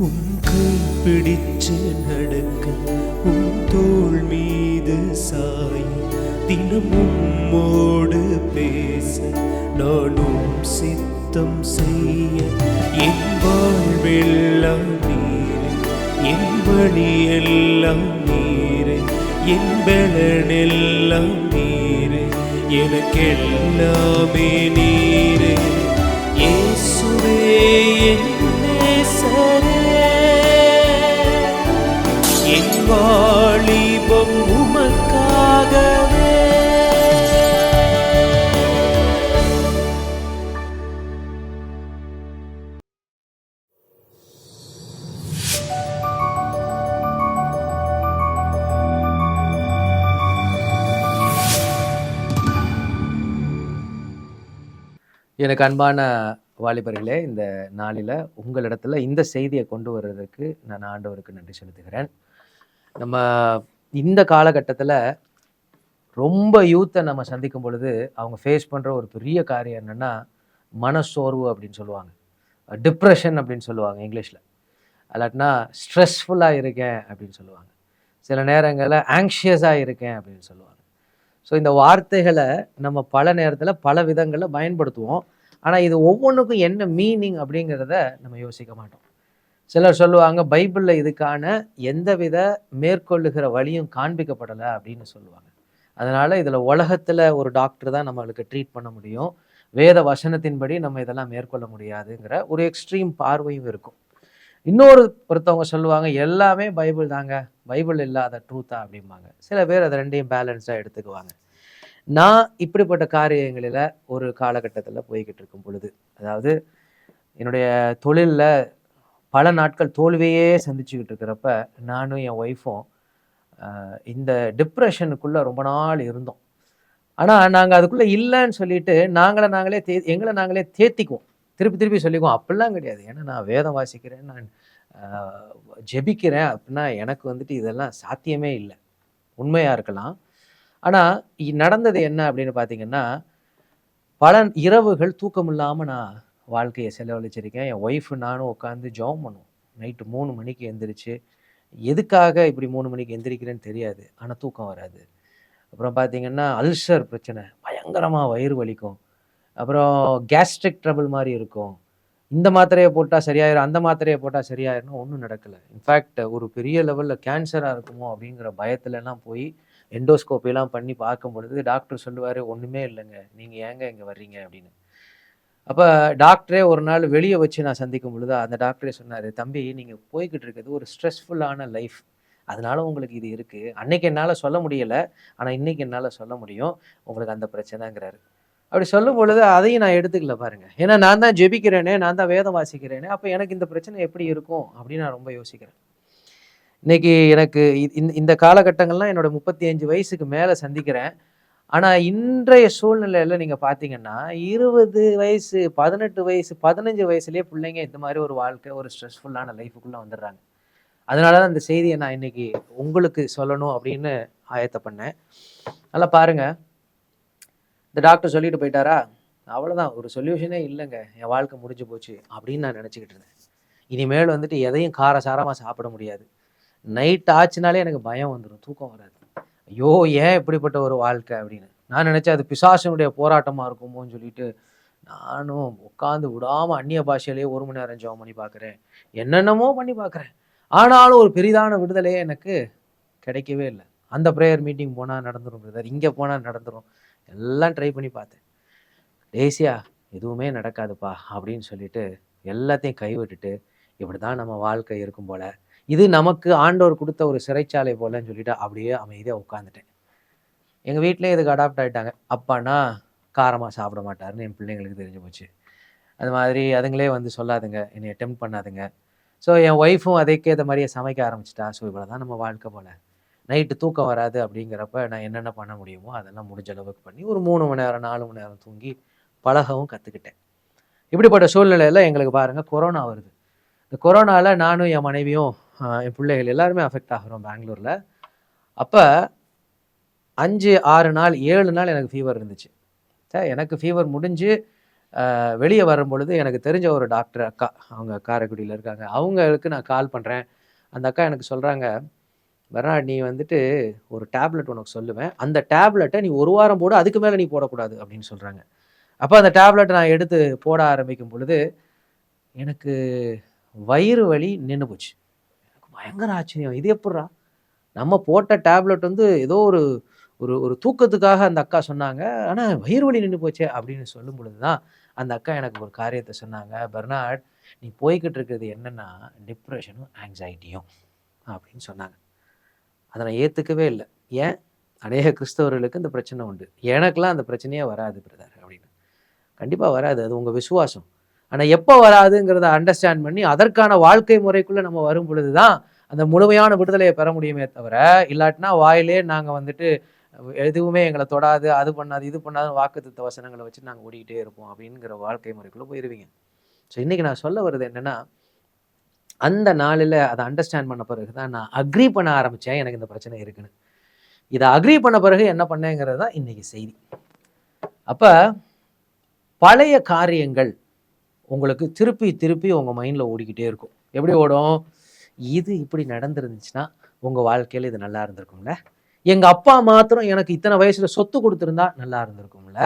உன் கை பிடிச்சு நடக்க உன் தோல் மீது சாய். தினமும் உம்மோடு பேச நானும் சித்தம் செய்ய. என் வாழ்வெல்லாம் நீரே என் வழியெல்லாம் நீரே என் பலனெல்லாம் நீரே. எனக்கெல்லாமே நீரே. ஏசுவே என் என் வாலிபம் உமக்காகவே எனக்கு அன்பான வாலிபர்களே இந்த நாளில் உங்களிடத்துல இந்த செய்தியை கொண்டு வர்றதுக்கு நான் ஆண்டவருக்கு நன்றி செலுத்துகிறேன். நம்ம இந்த காலகட்டத்தில் ரொம்ப யூத்தை நம்ம சந்திக்கும் பொழுது அவங்க ஃபேஸ் பண்ணுற ஒரு பெரிய காரியம் என்னென்னா மனசோர்வு அப்படின்னு சொல்லுவாங்க. டிப்ரெஷன் அப்படின்னு சொல்லுவாங்க இங்கிலீஷில். அல்லாட்டினா ஸ்ட்ரெஸ்ஃபுல்லாக இருக்கேன் அப்படின்னு சொல்லுவாங்க. சில நேரங்களில் ஆங்ஷியஸாக இருக்கேன் அப்படின்னு சொல்லுவாங்க. ஸோ இந்த வார்த்தைகளை நம்ம பல நேரத்தில் பல விதங்களில் பயன்படுத்துவோம். ஆனால் இது ஒவ்வொன்றுக்கும் என்ன மீனிங் அப்படிங்கிறத நம்ம யோசிக்க மாட்டோம். சிலர் சொல்லுவாங்க பைபிளில் இதுக்கான எந்தவித மேற்கொள்ளுகிற வழியும் காண்பிக்கப்படலை அப்படின்னு சொல்லுவாங்க. அதனால் இதில் உலகத்தில் ஒரு டாக்டர் தான் நம்மளுக்கு ட்ரீட் பண்ண முடியும். வேத வசனத்தின்படி நம்ம இதெல்லாம் மேற்கொள்ள முடியாதுங்கிற ஒரு எக்ஸ்ட்ரீம் பார்வையும் இருக்கும். இன்னொரு ஒருத்தவங்க சொல்லுவாங்க எல்லாமே பைபிள் தாங்க பைபிள் இல்லாத ட்ரூத்தா அப்படிம்பாங்க. சில பேர் அதை ரெண்டையும் பேலன்ஸாக எடுத்துக்குவாங்க. நான் இப்படிப்பட்ட காரியங்களில் ஒரு காலகட்டத்தில் போய்கிட்டு இருக்கும் பொழுது அதாவது என்னுடைய தொழிலில் பல நாட்கள் தோல்வியே சந்திச்சுக்கிட்டு இருக்கிறப்ப நானும் என் ஒய்ஃபும் இந்த டிப்ரெஷனுக்குள்ளே ரொம்ப நாள் இருந்தோம். ஆனால் நாங்கள் அதுக்குள்ளே இல்லைன்னு சொல்லிட்டு நாங்களே நாங்களே தே எங்களை நாங்களே தேத்திக்குவோம். திருப்பி திருப்பி சொல்லிக்குவோம். அப்படிலாம் கிடையாது. ஏன்னா நான் வேதம் வாசிக்கிறேன் நான் ஜெபிக்கிறேன் அப்படின்னா எனக்கு வந்துட்டு இதெல்லாம் சாத்தியமே இல்லை. உண்மையாக இருக்கலாம். ஆனால் நடந்தது என்ன அப்படின்னு பார்த்தீங்கன்னா பல இரவுகள் தூக்கம் இல்லாமல் நான் வாழ்க்கையை செலவழிச்சிருக்கேன். என் ஒய்ஃபு நானும் உட்காந்து ஜாம் பண்ணுவோம். நைட்டு மூணு மணிக்கு எந்திரிச்சு எதுக்காக இப்படி மூணு மணிக்கு எந்திரிக்கிறேன்னு தெரியாது. ஆனால் தூக்கம் வராது. அப்புறம் பார்த்தீங்கன்னா அல்சர் பிரச்சனை. பயங்கரமாக வயிறு வலிக்கும். அப்புறம் கேஸ்ட்ரிக் ட்ரபிள் மாதிரி இருக்கும். இந்த மாத்திரையை போட்டால் சரியாயிரும் அந்த மாத்திரையை போட்டால் சரியாயிருன்னு ஒன்றும் நடக்கலை. இன்ஃபேக்ட் ஒரு பெரிய லெவலில் கேன்சராக இருக்குமோ அப்படிங்கிற பயத்துலலாம் போய் எண்டோஸ்கோப்பிலாம் பண்ணி பார்க்கும் பொழுது டாக்டர் சொல்லுவார் ஒன்றுமே இல்லைங்க. நீங்கள் ஏங்க இங்கே வர்றீங்க? அப்படின்னு. அப்போ டாக்டரே ஒரு நாள் வெளியே வச்சு நான் சந்திக்கும் பொழுது அந்த டாக்டரே சொன்னார் தம்பி நீங்கள் போய்கிட்டு இருக்கிறது ஒரு ஸ்ட்ரெஸ்ஃபுல்லான லைஃப். அதனால உங்களுக்கு இது இருக்குது அன்னைக்கு என்னால் சொல்ல முடியலை. ஆனால் இன்னைக்கு என்னால் சொல்ல முடியும். உங்களுக்கு அந்த பிரச்சனைங்கிறாரு. அப்படி சொல்லும் பொழுது அதையும் நான் எடுத்துக்கல பாருங்கள் ஏன்னா நான் தான் ஜெபிக்கிறேனே நான் தான் வேதம் வாசிக்கிறேனே அப்போ எனக்கு இந்த பிரச்சனை எப்படி இருக்கும் அப்படின்னு நான் ரொம்ப யோசிக்கிறேன். இன்னைக்கு எனக்கு இந்த இந்த காலகட்டங்கள்லாம் என்னோடய முப்பத்தி அஞ்சு வயசுக்கு மேலே சந்திக்கிறேன். ஆனால் இன்றைய சூழ்நிலையில் நீங்கள் பார்த்தீங்கன்னா இருபது வயசு பதினெட்டு வயசு பதினஞ்சு வயசுலேயே பிள்ளைங்க இந்த மாதிரி ஒரு வாழ்க்கை ஒரு ஸ்ட்ரெஸ்ஃபுல்லான லைஃபுக்குள்ளே வந்துடுறாங்க. அதனால தான் இந்த செய்தியை நான் இன்னைக்கு உங்களுக்கு சொல்லணும் அப்படின்னு ஆயத்த பண்ணேன். நல்லா பாருங்கள் இந்த டாக்டர் சொல்லிட்டு போயிட்டாரா? அவ்வளோதான் ஒரு சொல்யூஷனே இல்லைங்க. என் வாழ்க்கை முடிஞ்சு போச்சு அப்படின்னு நான் நினச்சிக்கிட்டு இருந்தேன். இனிமேல் வந்துட்டு எதையும் காரசாரமாக சாப்பிட முடியாது. நைட் ஆச்சுனாலே எனக்கு பயம் வந்துடும் தூக்கம் வராது. ஐயோ ஏன் இப்படிப்பட்ட ஒரு வாழ்க்கை அப்படின்னு? நான் நினச்சேன் அது பிசாசனுடைய போராட்டமாக இருக்குமோன்னு சொல்லிட்டு நானும் உட்காந்து விடாமல் அந்நிய பாஷையிலேயே ஒரு மணி நேரம் ஜெபம் பண்ணி பார்க்குறேன். என்னென்னமோ பண்ணி பார்க்குறேன். ஆனாலும் ஒரு பெரிதான விடுதலையே எனக்கு கிடைக்கவே இல்லை. அந்த ப்ரேயர் மீட்டிங் போனால் நடந்துடும் பிரதர் இங்கே போனால் நடந்துடும் எல்லாம் ட்ரை பண்ணி பார்த்தேன். டேசியா எதுவுமே நடக்காதுப்பா அப்படின்னு சொல்லிட்டு எல்லாத்தையும் கைவிட்டுட்டு இப்படி தான் நம்ம வாழ்க்கை இருக்கும் போல் இது நமக்கு ஆண்டவர் கொடுத்த ஒரு சிறைச்சாலை போலன்னு சொல்லிட்டு அப்படியே அமைதியாக உட்காந்துட்டேன் எங்கள் வீட்டிலே இதுக்கு அடாப்ட் ஆகிட்டாங்க அப்பானா காரமாக சாப்பிட மாட்டாருன்னு என் பிள்ளைங்களுக்கு தெரிஞ்சு போச்சு. அது மாதிரி அதுங்களே வந்து சொல்லாதுங்க. என்னை அட்டெம்ட் பண்ணாதுங்க. ஸோ என் ஒய்ஃபும் அதுக்கேற்ற மாதிரியே சமைக்க ஆரம்பிச்சிட்டா. ஸோ இவ்வளோ தான் நம்ம வாழ்க்கை போல. நைட்டு தூக்கம் வராது அப்படிங்கிறப்ப நான் என்னென்ன பண்ண முடியுமோ அதெல்லாம் முடிஞ்ச அளவுக்கு பண்ணி ஒரு மூணு மணி நேரம் நாலு மணி நேரம் தூங்கி பழகவும் கற்றுக்கிட்டேன் இப்படிப்பட்ட சூழ்நிலையில் எங்களுக்கு பாருங்கள் கொரோனா வருது. இந்த கொரோனாவில் நானும் என் மனைவியும் என் பிள்ளைகள் எல்லாருமே அஃபெக்ட் ஆகிறோம் பெங்களூரில். அப்போ அஞ்சு ஆறு நாள் ஏழு நாள் எனக்கு ஃபீவர் இருந்துச்சு. சார் எனக்கு ஃபீவர் முடிஞ்சு வெளியே வரும் பொழுது எனக்கு தெரிஞ்ச ஒரு டாக்டர் அக்கா அவங்க காரைக்குடியில் இருக்காங்க. அவங்களுக்கு நான் கால் பண்ணுறேன் அந்த அக்கா எனக்கு சொல்கிறாங்க பெர்னாட் நீ வந்துட்டு ஒரு டேப்லெட் உனக்கு சொல்லுவேன். அந்த டேப்லெட்டை நீ ஒரு வாரம் போடு அதுக்கு மேலே நீ போடக்கூடாது அப்படின்னு சொல்கிறாங்க அப்போ அந்த டேப்லெட்டை நான் எடுத்து போட ஆரம்பிக்கும் பொழுது எனக்கு வயிறு வலி நின்று போச்சு. பயங்கர ஆச்சரியம். இது எப்பட்றா நம்ம போட்ட டேப்லெட் வந்து ஏதோ ஒரு ஒரு ஒரு தூக்கத்துக்காக அந்த அக்கா சொன்னாங்க. ஆனால் வயிறு வலி நின்று போச்சே அப்படின்னு சொல்லும் பொழுது தான் அந்த அக்கா எனக்கு ஒரு காரியத்தை சொன்னாங்க. பெர்னாட் நீ போய்கிட்டு இருக்கிறது என்னன்னா டிப்ரெஷனும் ஆங்ஸைட்டியும் அப்படின்னு சொன்னாங்க. அதை நான் ஏற்றுக்கவே இல்லை. ஏன்? அநேக கிறிஸ்தவர்களுக்கு இந்த பிரச்சனை உண்டு. எனக்கெல்லாம் அந்த பிரச்சனையே வராது பிரதர் அப்படின்னு. கண்டிப்பாக வராது. அது உங்கள் விசுவாசம். ஆனால் எப்போ வராதுங்கிறத அண்டர்ஸ்டாண்ட் பண்ணி அதற்கான வாழ்க்கை முறைக்குள்ளே நம்ம வரும் பொழுது தான் அந்த முழுமையான விடுதலையை பெற முடியுமே தவிர இல்லாட்டினா வாயிலே நாங்கள் வந்துட்டு எதுவுமே எங்களை தொடாது அது பண்ணாது இது பண்ணாது வாக்குத்த வசனங்களை வச்சு நாங்கள் ஓடிக்கிட்டே இருப்போம் அப்படிங்கிற வாழ்க்கை முறைக்குள்ளே போயிருவீங்க. ஸோ இன்றைக்கி நான் சொல்ல வர்றது என்னென்னா அந்த நாளில் அதை அண்டர்ஸ்டாண்ட் பண்ண பிறகு தான் நான் அக்ரி பண்ண ஆரம்பித்தேன் எனக்கு இந்த பிரச்சனை இருக்குன்னு. இதை அக்ரி பண்ண பிறகு என்ன பண்ணேங்கிறது தான் இன்றைக்கி செய்தி. அப்போ பழைய காரியங்கள் உங்களுக்கு திருப்பி திருப்பி உங்கள் மைண்டில் ஓடிக்கிட்டே இருக்கும். எப்படி ஓடும்? இது இப்படி நடந்துருந்துச்சுன்னா உங்கள் வாழ்க்கையில் இது நல்லா இருந்திருக்கும்ல. எங்கள் அப்பா மாத்திரம் எனக்கு இத்தனை வயசில் சொத்து கொடுத்துருந்தா நல்லா இருந்திருக்கும்ல.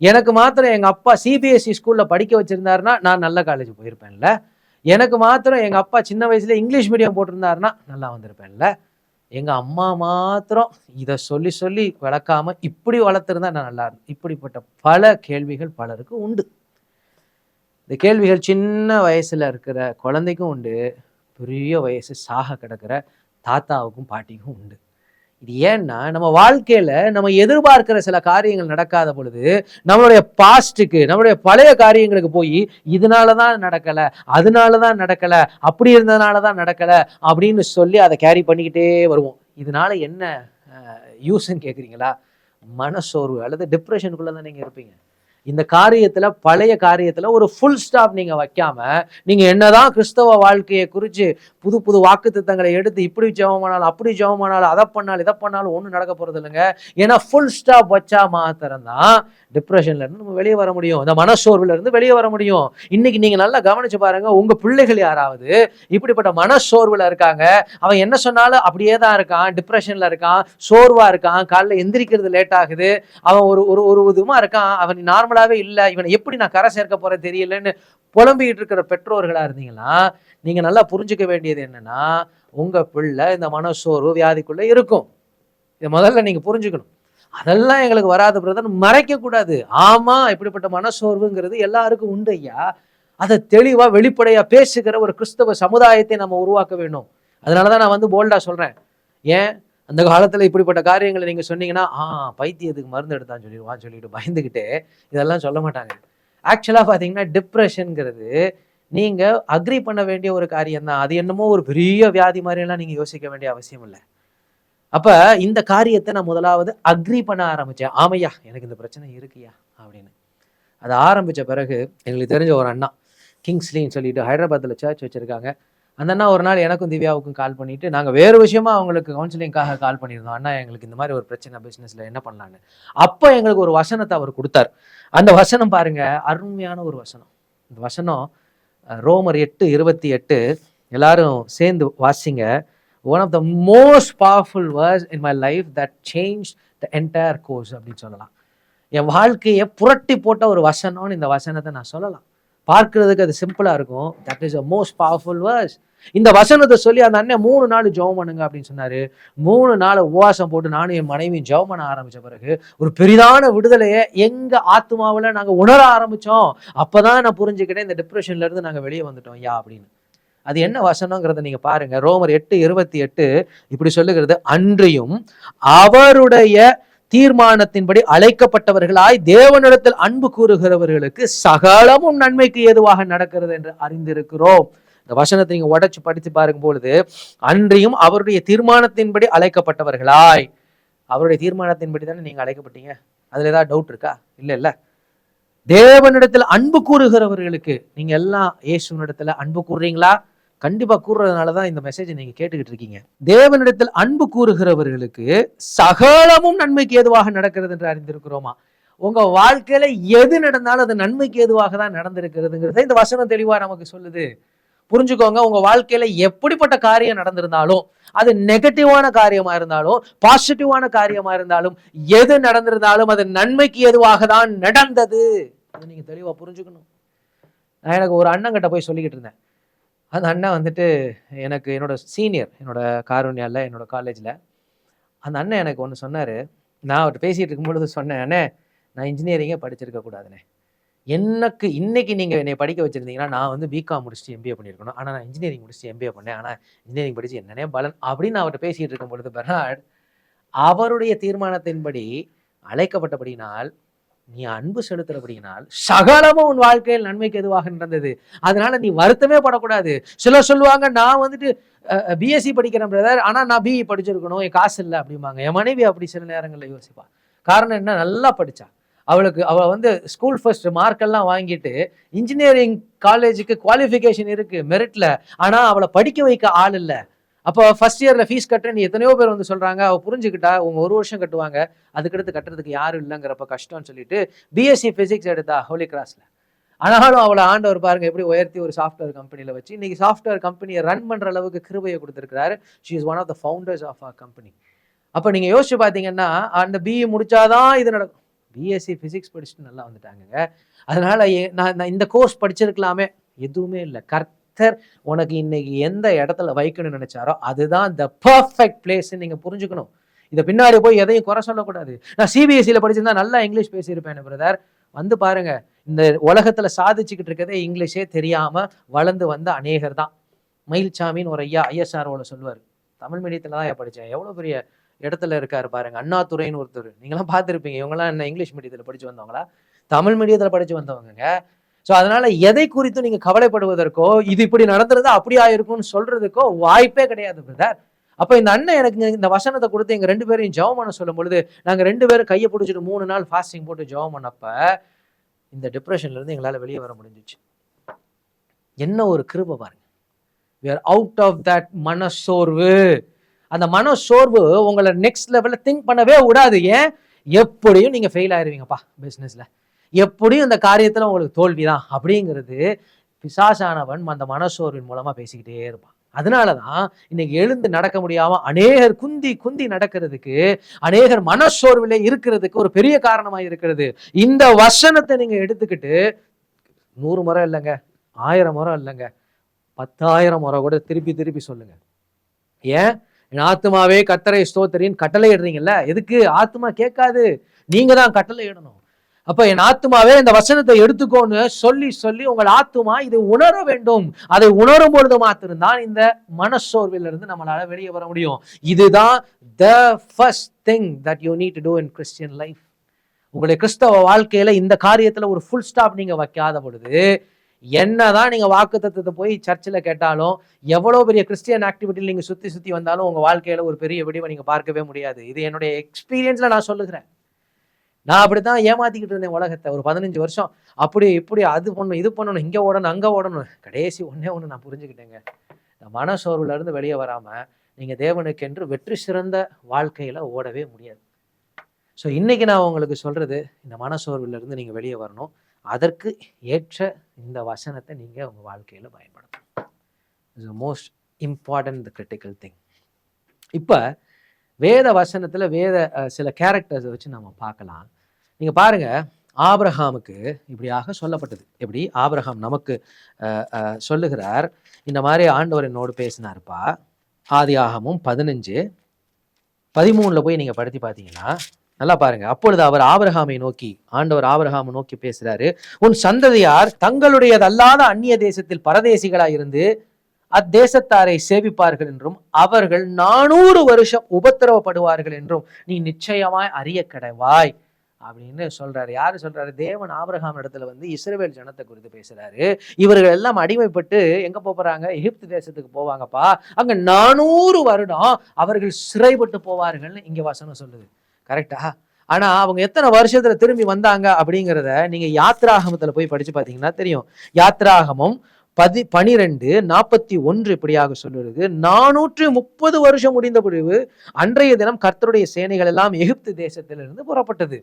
எனக்கு மாத்திரம் எங்கள் அப்பா சிபிஎஸ்சி ஸ்கூலில் படிக்க வச்சுருந்தாருன்னா நான் நல்ல காலேஜ் போயிருப்பேன்ல. எனக்கு மாத்திரம் எங்கள் அப்பா சின்ன வயசில் இங்கிலீஷ் மீடியம் போட்டிருந்தாருன்னா நல்லா வந்திருப்பேன்ல. எங்கள் அம்மா மாத்திரம் இதை சொல்லி சொல்லி வளர்க்காம இப்படி வளர்த்துருந்தா நான் நல்லா இருந்தேன் இப்படிப்பட்ட பல கேள்விகள் பலருக்கு உண்டு. இந்த கேள்விகள் சின்ன வயசில் இருக்கிற குழந்தைக்கும் உண்டு பெரிய வயசு சாக கிடக்கிற தாத்தாவுக்கும் பாட்டிக்கும் உண்டு. இது ஏன்னா நம்ம வாழ்க்கையில் நம்ம எதிர்பார்க்கிற சில காரியங்கள் நடக்காத பொழுது நம்மளுடைய பாஸ்ட்டுக்கு நம்மளுடைய பழைய காரியங்களுக்கு போய் இதனால தான் நடக்கலை அதனால தான் நடக்கலை அப்படி இருந்ததுனால தான் நடக்கலை அப்படின்னு சொல்லி அதை கேரி பண்ணிக்கிட்டே வருவோம். இதனால என்ன யூஸ்ன்னு கேட்குறீங்களா மனசோர்வு அல்லது டிப்ரெஷனுக்குள்ளே தான் நீங்கள் இருப்பீங்க. இந்த காரியத்துல பழைய காரியத்துல ஒரு ஃபுல் ஸ்டாப் நீங்க வைக்காம நீங்க என்னதான் கிறிஸ்தவ வாழ்க்கையை குறித்து புது புது வாக்கு திட்டங்களை எடுத்து இப்படி ஜெபமானாலும் அப்படி ஜெபமானாலும் அதை பண்ணாலும் இதை பண்ணாலும் ஒன்றும் நடக்க போறது இல்லைங்க. ஏன்னா ஃபுல் ஸ்டாப் வச்சா மாத்திரம்தான் டிப்ரெஷன்ல இருந்து நம்ம வெளியே வர முடியும். இந்த மனசோர்வுல இருந்து வெளியே வர முடியும். இன்னைக்கு நீங்க நல்லா கவனிச்சு பாருங்க உங்க பிள்ளைகள் யாராவது இப்படிப்பட்ட மனசோர்வுல இருக்காங்க. அவன் என்ன சொன்னாலும் அப்படியே தான் இருக்கான் டிப்ரெஷன்ல இருக்கான் சோர்வா இருக்கான் காலைல எந்திரிக்கிறது லேட் ஆகுது. அவன் ஒரு ஒரு ஒரு விதமா இருக்கான். அவன் நார்மலாவே இல்லை. இவனை எப்படி நான் கரை சேர்க்க போறேன் தெரியலன்னு புலம்பிக்கிட்டு இருக்கிற பெற்றோர்களா இருந்தீங்கன்னா நீங்க நல்லா புரிஞ்சுக்க வேண்டியது என்னன்னா உங்க பிள்ளை இந்த மனசோர்வு வியாதிக்குள்ள இருக்கும். இதை முதல்ல நீங்க புரிஞ்சுக்கணும். அதெல்லாம் எங்களுக்கு வராது பிரதர் மறைக்கக்கூடாது ஆமாம் இப்படிப்பட்ட மனசோர்வுங்கிறது எல்லாருக்கும் உண்டு ஐயா. அதை தெளிவாக வெளிப்படையாக பேசுகிற ஒரு கிறிஸ்தவ சமுதாயத்தை நம்ம உருவாக்க வேண்டும். அதனாலதான் நான் வந்து போல்டா சொல்கிறேன் ஏன்? அந்த காலத்தில் இப்படிப்பட்ட காரியங்களை நீங்கள் சொன்னீங்கன்னா ஆ பைத்தியத்துக்கு மருந்து எடுத்தான்னு சொல்லிடுவான்னு சொல்லிட்டு பயந்துக்கிட்டு இதெல்லாம் சொல்ல மாட்டாங்க. ஆக்சுவலாக பார்த்தீங்கன்னா டிப்ரெஷனுங்கிறது நீங்கள் அக்ரி பண்ண வேண்டிய ஒரு காரியம் தான் அது என்னமோ ஒரு பெரிய வியாதி மாதிரியெல்லாம் நீங்கள் யோசிக்க வேண்டிய அவசியம் இல்லை. அப்ப இந்த காரியத்தை நான் முதலாவது அக்ரி பண்ண ஆரம்பிச்சேன். ஆமையா எனக்கு இந்த பிரச்சனை இருக்குயா அப்படின்னு. அதை ஆரம்பிச்ச பிறகு எங்களுக்கு தெரிஞ்ச ஒரு அண்ணா கிங்ஸ்லின்னு சொல்லிட்டு ஹைதராபாத்தில் சர்ச் வச்சிருக்காங்க. அந்த அண்ணா ஒரு நாள் எனக்கும் திவ்யாவுக்கும் கால் பண்ணிட்டு நாங்கள் வேறு விஷயமா அவங்களுக்கு கவுன்சிலிங்காக கால் பண்ணியிருந்தோம். அண்ணா எங்களுக்கு இந்த மாதிரி ஒரு பிரச்சனை பிஸ்னஸில் என்ன பண்ணலான்னு அப்போ எங்களுக்கு ஒரு வசனத்தை அவர் கொடுத்தார். அந்த வசனம் பாருங்க அருமையான ஒரு வசனம். இந்த வசனம் ரோமர் எட்டு இருபத்தி எட்டு எல்லாரும் சேர்ந்து வாசிங்க. One of the most powerful verse in my life that change the entire course அப்படின்னு சொல்லலாம். என் வாழ்க்கையை புரட்டி போட்ட ஒரு வசனம்னு இந்த வசனத்தை நான் சொல்லலாம். பார்க்கறதுக்கு அது சிம்பிளாக இருக்கும். That is a most powerful verse இந்த வசனத்தை சொல்லி அந்த அண்ணன் மூணு நாள் ஜெபம் பண்ணுங்க அப்படின்னு சொன்னாரு. மூணு நாள் உபவாசம் போட்டு நானும் என் மனைவியும் ஜெபம் பண்ண ஆரம்பிச்ச பிறகு ஒரு பெரிதான விடுதலையை எங்க ஆத்மாவில் நாங்கள் உணர ஆரம்பிச்சோம். அப்பதான் நான் புரிஞ்சுக்கிட்டேன் இந்த டிப்ரெஷன்ல இருந்து நாங்கள் வெளியே வந்துட்டோம் யா அப்படின்னு. அது என்ன வசனங்கிறத நீங்க பாருங்க. ரோமர் எட்டு இருபத்தி எட்டு இப்படி சொல்லுகிறது அன்றியும் அவருடைய தீர்மானத்தின்படி அழைக்கப்பட்டவர்களாய் தேவனிடத்தில் அன்பு கூறுகிறவர்களுக்கு சகலமும் நன்மைக்கு ஏதுவாக நடக்கிறது என்று அறிந்திருக்கிறோம். இந்த வசனத்தை நீங்க உடச்சு படித்து பாருக்கும் பொழுது அன்றியும் அவருடைய தீர்மானத்தின்படி அழைக்கப்பட்டவர்களாய். அவருடைய தீர்மானத்தின்படி தானே நீங்க அழைக்கப்பட்டீங்க? அதுல ஏதாவது டவுட் இருக்கா? இல்ல இல்ல. தேவனிடத்தில் அன்பு கூறுகிறவர்களுக்கு நீங்க எல்லாம் இயேசுனிடத்துல அன்பு கூறுறீங்களா? கண்டிப்பா கூறுறதுனால தான் இந்த மெசேஜ் நீங்க கேட்டுக்கிட்டு இருக்கீங்க. தேவனிடத்தில் அன்பு கூறுகிறவர்களுக்கு சகலமும் நன்மைக்கு ஏதுவாக நடக்கிறது என்று அறிந்திருக்கிறோமா? உங்க வாழ்க்கையில எது நடந்தாலும் அது நன்மைக்கு எதுவாக தான் நடந்திருக்கிறதுங்கிறத இந்த வசனம் தெளிவா நமக்கு சொல்லுது. புரிஞ்சுக்கோங்க உங்க வாழ்க்கையில எப்படிப்பட்ட காரியம் நடந்திருந்தாலும் அது நெகட்டிவான காரியமா இருந்தாலும் பாசிட்டிவான காரியமா இருந்தாலும் எது நடந்திருந்தாலும் அது நன்மைக்கு எதுவாக தான் நடந்தது. அதை நீங்க தெளிவா புரிஞ்சுக்கணும். நான் எனக்கு ஒரு அண்ணங்கிட்ட போய் சொல்லிக்கிட்டு இருந்தேன். அந்த அண்ணன் வந்துட்டு எனக்கு என்னோட சீனியர் என்னோட காரூன்யாவில் என்னோட காலேஜில் அந்த அண்ணன் எனக்கு ஒன்று சொன்னார். நான் அவர்கிட்ட பேசிகிட்டு இருக்கும் பொழுது சொன்னேன் அண்ணே நான் இன்ஜினியரிங்கே படிச்சிருக்க கூடாதுண்ணே. எனக்கு இன்னைக்கு நீங்கள் என்னை படிக்க வச்சிருந்தீங்கன்னா நான் வந்து பிகாம் முடிச்சுட்டு எம்பிஏ பண்ணியிருக்கணும். ஆனால் நான் இன்ஜினியரிங் முடிச்சுட்டு எம்பிஏ பண்ணேன். ஆனால் இன்ஜினியரிங் படித்து என்னென்ன பலன் அப்படின்னு நான் அவர்கிட்ட பேசிகிட்டு இருக்கும் பொழுது பெர்னாட் அவருடைய தீர்மானத்தின்படி அழைக்கப்பட்டபடினால் நீ அன்பு செலுத்துறபடியினால் சகலமும் உன் வாழ்க்கையில் நன்மைக்கு எதுவாக நடந்தது. அதனால நீ வருத்தமே படக்கூடாது. சிலர் சொல்லுவாங்க நான் வந்துட்டு பிஎஸ்சி படிக்கிறேன் பிரதர் ஆனால் நான் பிஇ படிச்சிருக்கணும். என் காசு இல்லை அப்படிம்பாங்க. என் மனைவி அப்படி சில நேரங்களில் யோசிப்பா. காரணம் என்ன? நல்லா படித்தா அவளுக்கு அவள் வந்து ஸ்கூல் ஃபர்ஸ்ட் மார்க்கெல்லாம் வாங்கிட்டு இன்ஜினியரிங் காலேஜுக்கு குவாலிஃபிகேஷன் இருக்குது மெரிட்டில் ஆனால் அவளை படிக்க வைக்க ஆள் இல்லை. அப்போ ஃபர்ஸ்ட் இயரில் ஃபீஸ் கட்டுறேன்னு எத்தனையோ பேர் வந்து சொல்கிறாங்க அவள் புரிஞ்சுக்கிட்டா உங்கள் ஒரு வருஷம் கட்டுவாங்க. அதுக்கடுத்து கட்டுறதுக்கு யாரும் இல்லைங்கிறப்ப கஷ்டம்னு சொல்லிட்டு பிஎஸ்சி ஃபிசிக்ஸ் எடுத்தா ஹோலி கிராஸில் ஆனாலும் அவளை ஆண்டவர் பாருங்க எப்படி உயர்த்தி ஒரு சாஃப்ட்வேர் கம்பெனியில் வச்சு இன்னைக்கு சாஃப்ட்வேர் கம்பெனியை ரன் பண்ணுற அளவுக்கு கிருபையை கொடுத்துருக்கிறாரு. She is one of the founders of our company அப்போ நீங்கள் யோசிச்சு பார்த்தீங்கன்னா அந்த பிஇ முடிச்சாதான் இது நடக்கும். பிஎஸ்சி ஃபிசிக்ஸ் படிச்சுட்டு நல்லா வந்துட்டாங்க அதனால் நான் நான் இந்த கோர்ஸ் படிச்சிருக்கலாமே. எதுவுமே இல்லை. கரெக்ட் கர்த்தர் உனக்கு இன்னைக்கு எந்த இடத்துல வைக்கணும்னு நினைச்சாரோ அதுதான் த பர்ஃபெக்ட் பிளேஸ் நீங்க புரிஞ்சுக்கணும். இதை பின்னாடி போய் எதையும் குறை சொல்லக்கூடாது. நான் சிபிஎஸ்சியில் படிச்சிருந்தா நல்லா இங்கிலீஷ் பேசியிருப்பேன் பிரதர் வந்து பாருங்க இந்த உலகத்துல சாதிச்சுக்கிட்டு இருக்கதே இங்கிலீஷே தெரியாம வளர்ந்து வந்த அநேகர் தான். மயில்சாமின்னு ஒரு ஐயா ஐஎஸ்ஆர்ஓவில் சொல்லுவார். தமிழ் மீடியத்துல தான் படித்தேன் எவ்வளோ பெரிய இடத்துல இருக்காரு பாருங்க. அண்ணாதுரைன்னு ஒருத்தர். நீங்களாம் பார்த்துருப்பீங்க. இவங்களாம் என்ன இங்கிலீஷ் மீடியத்தில் படிச்சு வந்தவங்களா? தமிழ் மீடியத்தில் படிச்சு வந்தவங்க ஸோ அதனால எதை குறித்து நீங்க கவலைப்படுவதற்கோ இது இப்படி நடந்துருது அப்படி ஆயிருக்கும்னு சொல்றதுக்கோ வாய்ப்பே கிடையாது பிரதர் அப்போ இந்த அண்ணன் எனக்கு இந்த வசனத்தை கொடுத்து எங்க ரெண்டு பேரையும் ஜெபம் பண்ண சொல்லும் பொழுது நாங்கள் ரெண்டு பேரும் கையை பிடிச்சிட்டு மூணு நாள் ஃபாஸ்டிங் போட்டு ஜெபம் பண்ணப்ப இந்த டிப்ரெஷன்ல இருந்து வெளியே வர முடிஞ்சிச்சு. என்ன ஒரு கிருபை பாருங்க. We are out of that மனசோர்வு அந்த மனசோர்வு உங்களை நெக்ஸ்ட் லெவலில் திங்க் பண்ணவே விடாது. ஏன்? எப்படியும் நீங்க ஃபெயில் ஆயிருவீங்கப்பா பிஸ்னஸில் எப்படியும் இந்த காரியத்தில் உங்களுக்கு தோல்வி தான் அப்படிங்கிறது பிசாசானவன் அந்த மனசோர்வின் மூலமாக பேசிக்கிட்டே இருப்பான். அதனால தான் இன்னைக்கு எழுந்து நடக்க முடியாம அநேகர் குந்தி குந்தி நடக்கிறதுக்கு அநேகர் மனசோர்விலே இருக்கிறதுக்கு ஒரு பெரிய காரணமாக இருக்கிறது. இந்த வசனத்தை நீங்க எடுத்துக்கிட்டு நூறு முறை இல்லைங்க ஆயிரம் முறை இல்லைங்க பத்தாயிரம் முறை கூட திருப்பி திருப்பி சொல்லுங்க. ஏன்? என் ஆத்மாவே கத்தரை ஸ்தோத்தரின் கட்டளை இடுறீங்கல்ல? எதுக்கு? ஆத்மா கேட்காது. நீங்க தான் கட்டளை இடணும். அப்ப என் ஆத்மாவே இந்த வசனத்தை எடுத்துக்கோன்னு சொல்லி சொல்லி உங்கள் ஆத்மா இதை உணர வேண்டும். அதை உணரும் பொழுது மாத்திருந்தான் இந்த மனசோர்விலிருந்து இருந்து நம்மளால வெளியே வர முடியும். இதுதான் the first thing that you need to do in Christian life உங்களுடைய கிறிஸ்தவ வாழ்க்கையில இந்த காரியத்துல ஒரு ஃபுல் ஸ்டாப் நீங்க வைக்காத பொழுது என்னதான் நீங்க வாக்குத்தத்தத்தை போய் சர்ச்சில் கேட்டாலும் எவ்வளோ பெரிய கிறிஸ்டியன் ஆக்டிவிட்டியில் நீங்க சுத்தி சுத்தி வந்தாலும் உங்க வாழ்க்கையில ஒரு பெரிய விடிவை நீங்க பார்க்கவே முடியாது. இது என்னுடைய எக்ஸ்பீரியன்ஸ்ல நான் சொல்லுகிறேன். நான் அப்படித்தான் ஏமாத்திக்கிட்டு இருந்தேன் உலகத்தை. ஒரு பதினஞ்சு வருஷம். அப்படி இப்படி அது பண்ணணும் இது பண்ணணும் இங்கே ஓடணும் அங்கே ஓடணும். கடைசி ஒன்றே ஒன்று நான் புரிஞ்சுக்கிட்டேங்க. இந்த மனசோர்வுலேருந்து வெளியே வராமல் நீங்கள் தேவனுக்கென்று வெற்றி சிறந்த வாழ்க்கையில் ஓடவே முடியாது. ஸோ இன்னைக்கு நான் உங்களுக்கு சொல்கிறது இந்த மனசோர்வுல நீங்கள் வெளியே வரணும். அதற்கு ஏற்ற இந்த வசனத்தை நீங்கள் உங்கள் வாழ்க்கையில் பயன்படுத்தணும். Is most important the critical thing இப்போ வேத வசனத்தில் வேத சில கேரக்டர்ஸை வச்சு நம்ம பார்க்கலாம். நீங்கள் பாருங்க ஆபிரஹாமுக்கு இப்படியாக சொல்லப்பட்டது. எப்படி? ஆபிரஹாம் நமக்கு சொல்லுகிறார் இந்த மாதிரி ஆண்டவர் என்னோடு பேசினார்ப்பா. ஆதி ஆகமும் பதினஞ்சு பதிமூணில் போய் நீங்கள் படுத்தி பார்த்தீங்கன்னா நல்லா பாருங்க. அப்பொழுது அவர் ஆபிரஹாமை நோக்கி ஆண்டவர் ஆபிரஹாமை நோக்கி பேசுறாரு. உன் சந்ததியார் தங்களுடையதல்லாத அந்நிய தேசத்தில் பரதேசிகளாக இருந்து அத்தேசத்தாரை சேவிப்பார்கள் என்றும் அவர்கள் நானூறு வருஷம் உபத்திரவப்படுவார்கள் என்றும் நீ நிச்சயமாய் அறிய கடவாய் அப்படின்னு சொல்றாரு. யாரு சொல்றாரு? தேவன் ஆபிரகாம் இடத்துல வந்து இஸ்ரேல் ஜனத்தை குறித்து பேசுறாரு. இவர்கள் எல்லாம் அடிமைப்பட்டு எங்க போறாங்க? எகிப்து தேசத்துக்கு போவாங்கப்பா. அங்க நானூறு வருடம் அவர்கள் சிறைப்பட்டு போவார்கள்னு இங்க வசனம் சொல்லுது. கரெக்டா ஆனா அவங்க எத்தனை வருஷத்துல திரும்பி வந்தாங்க அப்படிங்கிறத நீங்க யாத்ராகமத்துல போய் படிச்சு பாத்தீங்கன்னா தெரியும். யாத்ராகமம் பதி பனிரெண்டு நாற்பத்தி ஒன்று இப்படியாக சொல்லுறது நானூற்று முப்பது வருஷம் முடிந்த பிறகு அன்றைய தினம் கர்த்தருடைய சேனைகள் எல்லாம் எகிப்து தேசத்திலிருந்து புறப்பட்டது.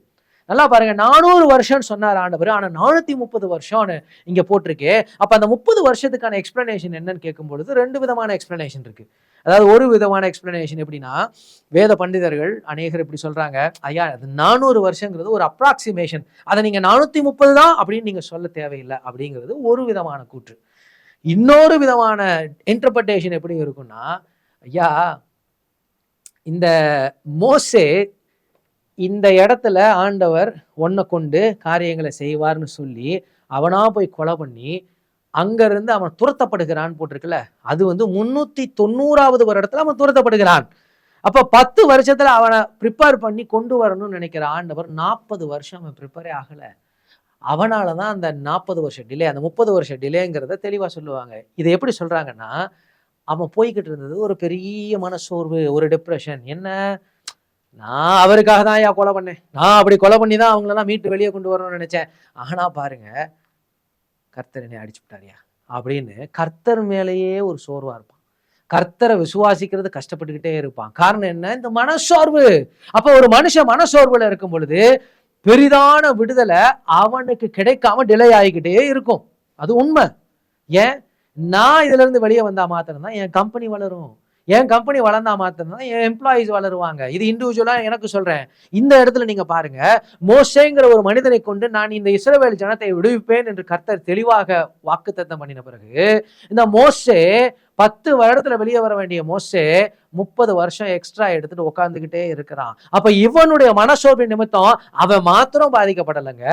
நல்லா பாருங்க நானூறு வருஷம் சொன்னார் ஆண்டவர் ஆனால் நானூத்தி முப்பது வருஷம்னு இங்க போட்டிருக்கே. அப்ப அந்த முப்பது வருஷத்துக்கான எக்ஸ்பிளனேஷன் என்னன்னு கேட்கும் பொழுது ரெண்டு விதமான எக்ஸ்பிளனேஷன் இருக்கு. அதாவது ஒரு விதமான எக்ஸ்பிளனேஷன் எப்படின்னா வேத பண்டிதர்கள் அநேகர் இப்படி சொல்றாங்க ஐயா அது நானூறு வருஷங்கிறது ஒரு அப்ராக்சிமேஷன் அதை நீங்க நானூத்தி முப்பது தான் அப்படின்னு நீங்க சொல்ல தேவையில்லை அப்படிங்கிறது ஒரு விதமான கூற்று. இன்னொரு விதமான இன்டர்பிரட்டேஷன் எப்படி இருக்கும்னா ஐயா இந்த மோசே இந்த இடத்துல ஆண்டவர் ஒன்றை கொண்டு காரியங்களை செய்வார்னு சொல்லி அவனா போய் கொலை பண்ணி அங்கிருந்து அவன் துரத்தப்படுகிறான்னு போட்டிருக்குல்ல அது வந்து முன்னூத்தி தொண்ணூறாவது ஒரு இடத்துல அவன் துரத்தப்படுகிறான். அப்ப பத்து வருஷத்துல அவனை ப்ரிப்பேர் பண்ணி கொண்டு வரணும்னு நினைக்கிற ஆண்டவர் நாற்பது வருஷம் அவன் ப்ரிப்பேரே ஆகலை. அவனால தான் அந்த நாற்பது வருஷம் டிலே அந்த முப்பது வருஷம் டிலேங்கிறத தெளிவாக சொல்லுவாங்க. இதை எப்படி சொல்கிறாங்கன்னா அவன் போய்கிட்டு இருந்தது ஒரு பெரிய மனசோர்வு ஒரு டிப்ரெஷன் என்ன? நான் அவருக்காக தான் ஐயா கொலை பண்ணேன். நான் அப்படி கொலை பண்ணி தான் அவங்களெல்லாம் மீட்டு வெளியே கொண்டு வரணும்னு நினைச்சேன். ஆனால் பாருங்க கர்த்தர் என்னை அடிச்சு விட்டாரியா அப்படின்னு கர்த்தர் மேலேயே ஒரு சோர்வாக இருப்பான். கர்த்தரை விசுவாசிக்கிறது கஷ்டப்பட்டுக்கிட்டே இருப்பான். காரணம் என்ன? இந்த மனசோர்வு அப்போ ஒரு மனுஷன் மனசோர்வில் இருக்கும் பொழுது பெரிதான விடுதலை அவனுக்கு கிடைக்காம டிலே ஆகிக்கிட்டே இருக்கும். அது உண்மை. ஏன்? நான் இதுல இருந்து வெளியே வந்தா மாத்திரம் தான் என் கம்பெனி வளரும். என் கம்பெனி வளர்ந்தா மாத்திரம் தான் என் எம்ப்ளாயிஸ் வளருவாங்க. இது இண்டிவிஜுவலா எனக்கு சொல்றேன். இந்த இடத்துல நீங்க பாருங்க. மோசேங்கிற ஒரு மனிதனை கொண்டு நான் இந்த இஸ்ரவேல் ஜனத்தை விடுவிப்பேன் என்று கர்த்தர் தெளிவாக வாக்குத்தத்தம் பண்ணின பிறகு இந்த மோசே பத்து வருடத்துல வெளியே வர வேண்டிய மோசே முப்பது வருஷம் எக்ஸ்ட்ரா எடுத்துட்டு உட்காந்துக்கிட்டே இருக்கிறான். அப்ப இவனுடைய மனசோர்வின் நிமித்தம் அவன் மாத்திரம் பாதிக்கப்படலைங்க.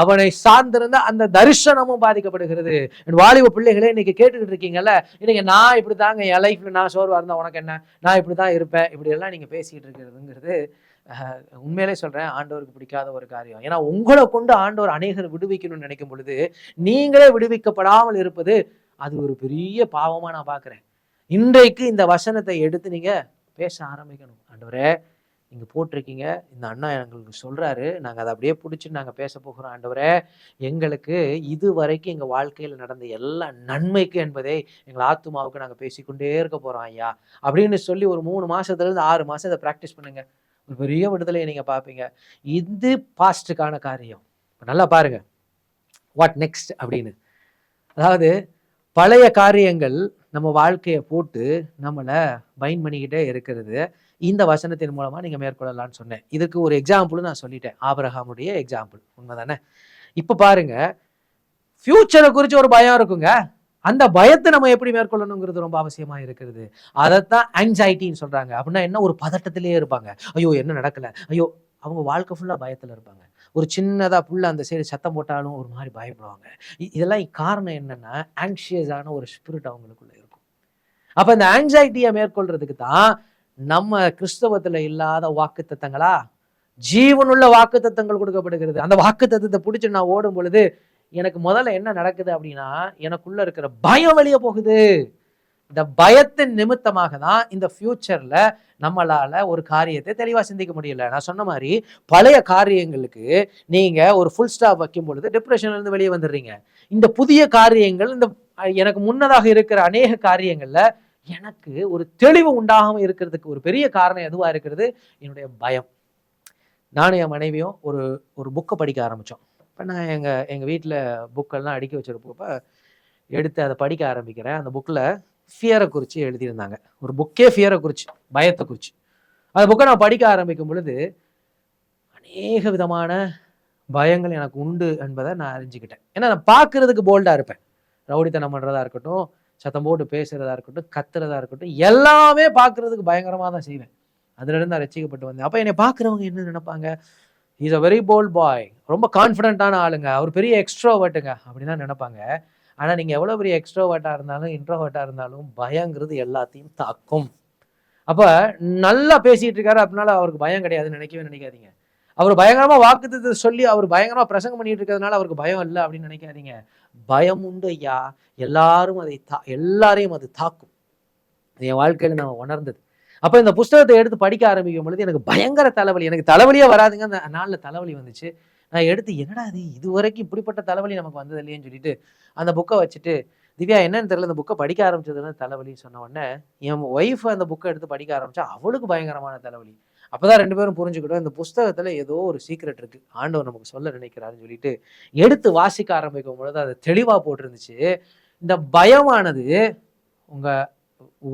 அவனை சார்ந்திருந்த அந்த தரிசனமும் பாதிக்கப்படுகிறது. என் வாலிப பிள்ளைகளே இன்னைக்கு கேட்டுக்கிட்டு இருக்கீங்கல்ல இன்னைக்கு நான் இப்படி தாங்க என் லைஃப்ல நான் சோர்வா இருந்தா உனக்கு என்ன? நான் இப்படி தான் இருப்பேன். இப்படி எல்லாம் நீங்க பேசிட்டு இருக்கிறதுங்கிறது உண்மையிலே சொல்றேன் ஆண்டவருக்கு பிடிக்காத ஒரு காரியம். ஏன்னா உங்களை கொண்டு ஆண்டவர் அநேகர் விடுவிக்கணும்னு நினைக்கும் பொழுது நீங்களே விடுவிக்கப்படாமல் இருப்பது அது ஒரு பெரிய பாவமா நான் பார்க்குறேன் இன்றைக்கு இந்த வசனத்தை எடுத்து நீங்கள் பேச ஆரம்பிக்கணும். ஆண்டவரே நீங்கள் போட்டிருக்கீங்க. இந்த அண்ணா எங்களுக்கு சொல்கிறாரு நாங்கள் அதை அப்படியே பிடிச்சி நாங்கள் பேச போகிறோம். ஆண்டவரே எங்களுக்கு இது வரைக்கும் எங்கள் வாழ்க்கையில் நடந்த எல்லா நன்மைக்கு என்பதை எங்கள் ஆத்துமாவுக்கு நாங்கள் பேசிக்கொண்டே இருக்க போகிறோம் ஐயா. அப்படின்னு சொல்லி ஒரு மூணு மாதத்துலேருந்து ஆறு மாதம் இதை ப்ராக்டிஸ் பண்ணுங்கள் ஒரு பெரிய விடுதலையை நீங்கள் பார்ப்பீங்க. இது பாஸ்ட்டுக்கான காரியம். இப்போ நல்லா பாருங்க. வாட் நெக்ஸ்ட் அப்படின்னு. அதாவது பழைய காரியங்கள் நம்ம வாழ்க்கையை போட்டு நம்மளை பைன் பண்ணிக்கிட்டே இருக்கிறது. இந்த வசனத்தின் மூலமாக நீங்கள் மேற்கொள்ளலாம்னு சொன்னேன். இதுக்கு ஒரு எக்ஸாம்பிள் நான் சொல்லிட்டேன். ஆபரகாமுடைய எக்ஸாம்பிள் உண்மைதானே? இப்போ பாருங்க. ஃப்யூச்சரை குறித்து ஒரு பயம் இருக்குங்க. அந்த பயத்தை நம்ம எப்படி மேற்கொள்ளணுங்கிறது ரொம்ப அவசியமா இருக்கிறது. அதைத்தான் ஆங்ஸைட்டின்னு சொல்றாங்க. அப்படின்னா என்ன? ஒரு பதட்டத்திலேயே இருப்பாங்க. ஐயோ என்ன நடக்கல? ஐயோ அவங்க வாழ்க்கை ஃபுல்லாக பயத்தில் இருப்பாங்க. ஒரு சின்னதாக புள்ள அந்த சைடு சத்தம் போட்டாலும் ஒரு மாதிரி பயப்படுவாங்க. இ- இதெல்லாம் காரணம் என்னென்னா ஆங்ஷியஸான ஒரு ஸ்பிரிட் அவங்களுக்குள்ள அப்ப இந்த ஆங்ஸைட்டியை மேற்கொள்றதுக்கு தான் நம்ம கிறிஸ்தவத்துல இல்லாத வாக்குத்தத்தங்களா? ஜீவனுள்ள வாக்குத்தத்தங்கள் கொடுக்கப்படுகிறது. அந்த வாக்குத்தத்தத்தை பிடிச்சி நான் ஓடும் பொழுது எனக்கு முதல்ல என்ன நடக்குது அப்படின்னா எனக்குள்ள இருக்கிற பயம் வெளியே போகுது. இந்த பயத்தின் நிமித்தமாக தான் இந்த ஃபியூச்சர்ல நம்மளால ஒரு காரியத்தை தெளிவாக சிந்திக்க முடியல. நான் சொன்ன மாதிரி பழைய காரியங்களுக்கு நீங்க ஒரு ஃபுல் ஸ்டாப் வைக்கும் பொழுது டிப்ரெஷன்ல இருந்து வெளியே வந்துடுறீங்க. இந்த புதிய காரியங்கள் இந்த எனக்கு முன்னதாக இருக்கிற அநேக காரியங்கள்ல எனக்கு ஒரு தெளிவு உண்டாகாமல் இருக்கிறதுக்கு ஒரு பெரிய காரணம் எதுவாக இருக்கிறது? என்னுடைய பயம். நானும் என் மனைவியும் ஒரு ஒரு புக்கை படிக்க ஆரம்பித்தோம் இப்போ நான் எங்கள் எங்கள் வீட்டில் புக்கெல்லாம் அடுக்கி வச்சிருப்பப்ப எடுத்து அதை படிக்க ஆரம்பிக்கிறேன். அந்த புக்கில் ஃபியரை குறித்து எழுதியிருந்தாங்க. ஒரு புக்கே ஃபியரை குறித்து பயத்தை குறித்து அந்த புக்கை நான் படிக்க ஆரம்பிக்கும் பொழுது அநேக விதமான பயங்கள் எனக்கு உண்டு என்பதை நான் அறிஞ்சுக்கிட்டேன். ஏன்னா நான் பார்க்கறதுக்கு போல்டாக இருப்பேன். ரவுடித்தனம் பண்ணுறதா இருக்கட்டும் சத்தம் போட்டு பேசுகிறதா இருக்கட்டும் கத்துறதா இருக்கட்டும் எல்லாமே பார்க்குறதுக்கு பயங்கரமாக தான் செய்வேன். அதுலேருந்து நான் ரசிக்கப்பட்டு வந்தேன். அப்போ என்னை பார்க்குறவங்க என்ன நினைப்பாங்க? Is a very bold boy ரொம்ப கான்ஃபிடென்ட்டான ஆளுங்க. அவர் பெரிய எக்ஸ்ட்ரோவர்ட்டுங்க அப்படின்னு தான் நினைப்பாங்க. ஆனால் நீங்கள் எவ்வளோ பெரிய எக்ஸ்ட்ரோவர்ட்டாக இருந்தாலும் இன்ட்ரோவர்ட்டாக இருந்தாலும் பயங்கிறது எல்லாத்தையும் தாக்கும். அப்போ நல்லா பேசிகிட்டு இருக்காரு அப்படின்னால அவருக்கு பயம் கிடையாதுன்னு நினைக்கவே நினைக்காதீங்க. அவர் பயங்கரமாக வாக்குத்தத்தை சொல்லி அவர் பயங்கரமாக பிரசங்கம் பண்ணிட்டு இருக்கிறதுனால அவருக்கு பயம் இல்லை அப்படின்னு நினைக்காதீங்க. பயம் உண்டு ஐயா. எல்லாரும் அதை தா எல்லாரையும் அது தாக்கும். என் வாழ்க்கையில் நான் உணர்ந்தது. அப்போ இந்த புஸ்தகத்தை எடுத்து படிக்க ஆரம்பிக்கும் பொழுது எனக்கு பயங்கர தலைவலி. எனக்கு தலைவலியே வராதுங்க. அந்த நாளில் தலைவலி வந்துச்சு. நான் எடுத்து என்னடா இது? இது வரைக்கும் இப்படிப்பட்ட தலைவலி நமக்கு வந்தது இல்லையேன்னு சொல்லிட்டு அந்த புக்கை வச்சுட்டு திவ்யா என்னன்னு தெரியல அந்த புக்கை படிக்க ஆரம்பிச்சதுன்னு தலைவலின்னு சொன்ன உடனே என் ஒய்ஃப் அந்த புக்கை எடுத்து படிக்க ஆரம்பிச்சா அவளுக்கு பயங்கரமான தலைவலி. அப்பதான் ரெண்டு பேரும் புரிஞ்சுக்கிட்டோம் இந்த புஸ்தகத்துல ஏதோ ஒரு சீக்ரெட் இருக்கு. ஆண்டவர் நமக்கு சொல்ல நினைக்கிறாருன்னு சொல்லிட்டு எடுத்து வாசிக்க ஆரம்பிக்கும் பொழுது அது தெளிவா போட்டிருந்துச்சு. இந்த பயமானது உங்க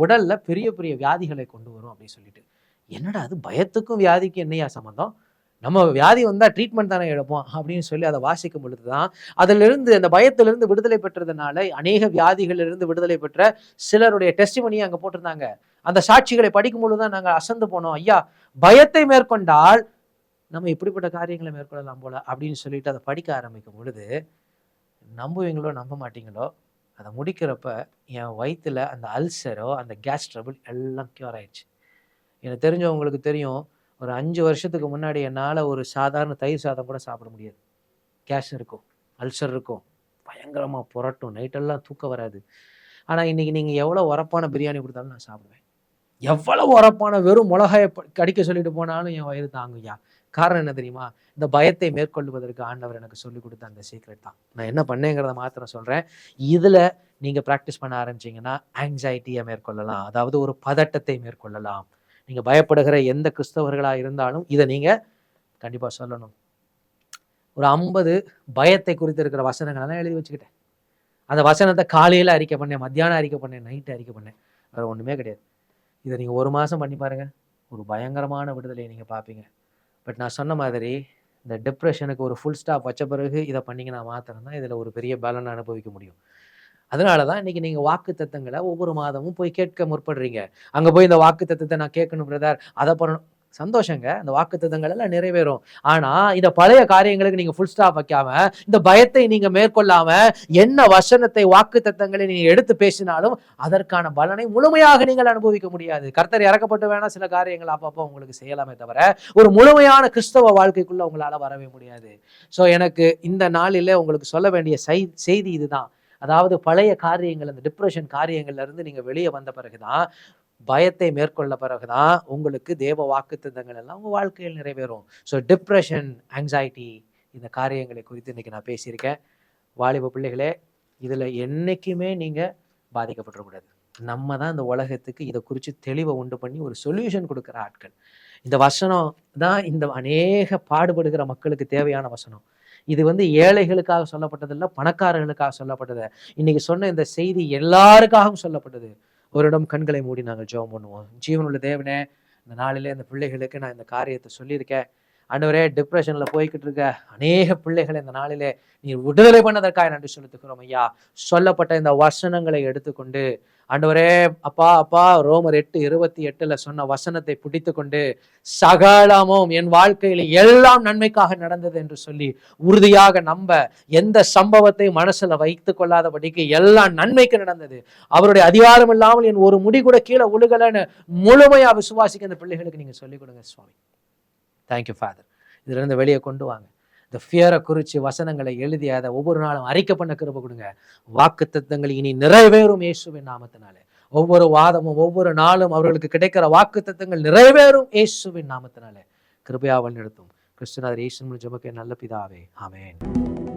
உடல்ல பெரிய பெரிய வியாதிகளை கொண்டு வரும் அப்படின்னு சொல்லிட்டு. என்னடா அது பயத்துக்கும் வியாதிக்கும் என்னையா சம்மந்தம் நம்ம வியாதி வந்தால் ட்ரீட்மெண்ட் தானே எடுப்போம் அப்படின்னு சொல்லி அதை வாசிக்கும் பொழுது தான் அதிலிருந்து அந்த பயத்திலிருந்து விடுதலை பெற்றதுனால அநேக வியாதிகளிலிருந்து விடுதலை பெற்ற சிலருடைய டெஸ்டிமனியை அங்கே போட்டிருந்தாங்க. அந்த சாட்சிகளை படிக்கும் பொழுது தான் நாங்கள் அசந்து போனோம். ஐயா பயத்தை மேற்கொண்டால் நம்ம இப்படிப்பட்ட காரியங்களை மேற்கொள்ளலாம் போல அப்படின்னு சொல்லிட்டு அதை படிக்க ஆரம்பிக்கும் பொழுது நம்புவீங்களோ நம்ப மாட்டீங்களோ அதை முடிக்கிறப்ப என் வயிற்றுல அந்த அல்சரோ அந்த கேஸ் ட்ரபிள் எல்லாம் க்யூர் ஆயிடுச்சு. எனக்கு தெரிஞ்சவங்களுக்கு தெரியும் ஒரு அஞ்சு வருஷத்துக்கு முன்னாடி என்னால் ஒரு சாதாரண தயிர் சாதம் கூட சாப்பிட முடியாது. கேஷ் இருக்கும் அல்சர் இருக்கும் பயங்கரமாக புரட்டும் நைட்டெல்லாம் தூக்கம் வராது. ஆனால் இன்னைக்கு நீங்கள் எவ்வளோ உரப்பான பிரியாணி கொடுத்தாலும் நான் சாப்பிடுவேன். எவ்வளோ உரப்பான வெறும் மிளகாயை கடிக்க சொல்லிட்டு போனாலும் என் வயிறு தாங்குயா காரணம் என்ன தெரியுமா? இந்த பயத்தை மேற்கொள்வதற்கு ஆண்டவர் எனக்கு சொல்லி கொடுத்த அந்த சீக்ரெட் தான். நான் என்ன பண்ணேங்கிறத மாத்திரம் சொல்கிறேன் இதில் நீங்கள் ப்ராக்டிஸ் பண்ண ஆரம்பிச்சீங்கன்னா ஆங்ஸைட்டியை மேற்கொள்ளலாம். அதாவது ஒரு பதட்டத்தை மேற்கொள்ளலாம். நீங்கள் பயப்படுகிற எந்த கிறிஸ்தவர்களாக இருந்தாலும் இதை நீங்கள் கண்டிப்பாக சொல்லணும். ஒரு ஐம்பது பயத்தை குறித்து இருக்கிற வசனங்கள் எல்லாம் எழுதி வச்சுக்கிட்டேன். அந்த வசனத்தை காலையில் அறிக்கை பண்ணேன் மத்தியானம் அறிக்கை பண்ணேன் நைட்டு அறிக்கை பண்ணேன். வேறு ஒன்றுமே கிடையாது. இதை நீங்கள் ஒரு மாதம் பண்ணி பாருங்கள் ஒரு பயங்கரமான விடுதலையை நீங்கள் பார்ப்பீங்க. பட் நான் சொன்ன மாதிரி இந்த டிப்ரெஷனுக்கு ஒரு ஃபுல் ஸ்டாப் வச்ச பிறகு இதை பண்ணிங்கன்னா மாத்திரம் தான் இதில் ஒரு பெரிய பலன் அனுபவிக்க முடியும். அதனால தான் இன்றைக்கி நீங்கள் வாக்கு தத்தங்களை ஒவ்வொரு மாதமும் போய் கேட்க முற்படுறீங்க. அங்கே போய் இந்த வாக்கு தத்தத்தை நான் கேட்கணும் பிரதார். அதை பண்ணணும் சந்தோஷங்க. அந்த வாக்கு எல்லாம் நிறைவேறும். ஆனா இந்த பழைய காரியங்களுக்கு நீங்க ஃபுல் ஸ்டாப் வைக்காம இந்த பயத்தை நீங்க மேற்கொள்ளாம என்ன வசனத்தை வாக்கு தத்தங்களை நீங்க எடுத்து பேசினாலும் அதற்கான பலனை முழுமையாக நீங்கள் அனுபவிக்க முடியாது. கர்த்தர் இறக்கப்பட்டு வேணா சில காரியங்கள் அப்பப்போ உங்களுக்கு செய்யலாமே தவிர ஒரு முழுமையான கிறிஸ்தவ வாழ்க்கைக்குள்ள உங்களால வரவே முடியாது. ஸோ எனக்கு இந்த நாளிலே உங்களுக்கு சொல்ல வேண்டிய செய்தி இதுதான். அதாவது பழைய காரியங்கள் அந்த டிப்ரெஷன் காரியங்கள்லேருந்து நீங்கள் வெளியே வந்த பிறகுதான் பயத்தை மேற்கொள்ள பிறகுதான் உங்களுக்கு தேவ வாக்குத்தத்தங்கள் எல்லாம் உங்கள் வாழ்க்கையில் நிறைவேறும். ஸோ டிப்ரெஷன் ஆங்ஸைட்டி இந்த காரியங்களை குறித்து இன்னைக்கு நான் பேசியிருக்கேன். வாலிப பிள்ளைகளே இதில் என்றைக்குமே நீங்கள் பாதிக்கப்பட்டுறக்கூடாது. நம்ம தான் இந்த உலகத்துக்கு இதை குறித்து தெளிவை உண்டு பண்ணி ஒரு சொல்யூஷன் கொடுக்குற ஆட்கள். இந்த வசனம் தான் இந்த அநேக பாடுபடுகிற மக்களுக்கு தேவையான வசனம். இது வந்து ஏழைகளுக்காக சொல்லப்பட்டதில்ல பணக்காரர்களுக்காக சொல்லப்பட்டது. இன்னைக்கு சொன்ன இந்த செய்தி எல்லாருக்காகவும் சொல்லப்பட்டது. ஒரு இடம் கண்களை மூடி நாங்கள் ஜெபம் பண்ணுவோம். ஜீவனுள்ள தேவனே இந்த நாளிலே இந்த பிள்ளைகளுக்கு நான் இந்த காரியத்தை சொல்லியிருக்கேன். ஆண்டவரே டிப்ரெஷனில் போய்கிட்டு இருக்க அநேக பிள்ளைகளை இந்த நாளிலே நீ விடுதலை பண்ணதற்காக நன்றி செலுத்துகிறோம் ஐயா. சொல்லப்பட்ட இந்த வசனங்களை எடுத்துக்கொண்டு ஆண்டவரே அப்பா அப்பா ரோமர் எட்டு இருபத்தி எட்டுல சொன்ன வசனத்தை பிடித்து கொண்டு சகலமும் என் வாழ்க்கையில எல்லாம் நன்மைக்காக நடந்தது என்று சொல்லி உறுதியாக நம்ப எந்த சம்பவத்தையும் மனசுல வைத்துக் கொள்ளாதபடிக்கு எல்லாம் நன்மைக்கு நடந்தது. அவருடைய அதிகாரம் இல்லாமல் என் ஒரு முடி கூட கீழே உழுகலைன்னு முழுமையா விசுவாசிக்க இந்த பிள்ளைகளுக்கு நீங்க சொல்லிக் கொடுங்க சுவாமி. தேங்க்யூ ஃபாதர் இதுலேருந்து வெளியே கொண்டு வாங்க. இந்த ஃபியரை குறித்து வசனங்களை எழுதி அதை ஒவ்வொரு நாளும் அறிக்கை பண்ண கிருப கொடுங்க. வாக்கு தத்தங்கள் இனி நிறைவேறும் இயேசுவின் நாமத்தினாலே. ஒவ்வொரு வாதமும் ஒவ்வொரு நாளும் அவர்களுக்கு கிடைக்கிற வாக்கு தத்தங்கள் நிறைவேறும் இயேசுவின் நாமத்தினாலே. கிருபையாவல் நிறுத்தும் கிறிஸ்துநாதர் இயேசு ஜமக்கே நல்ல பிதாவே. ஆமேன்.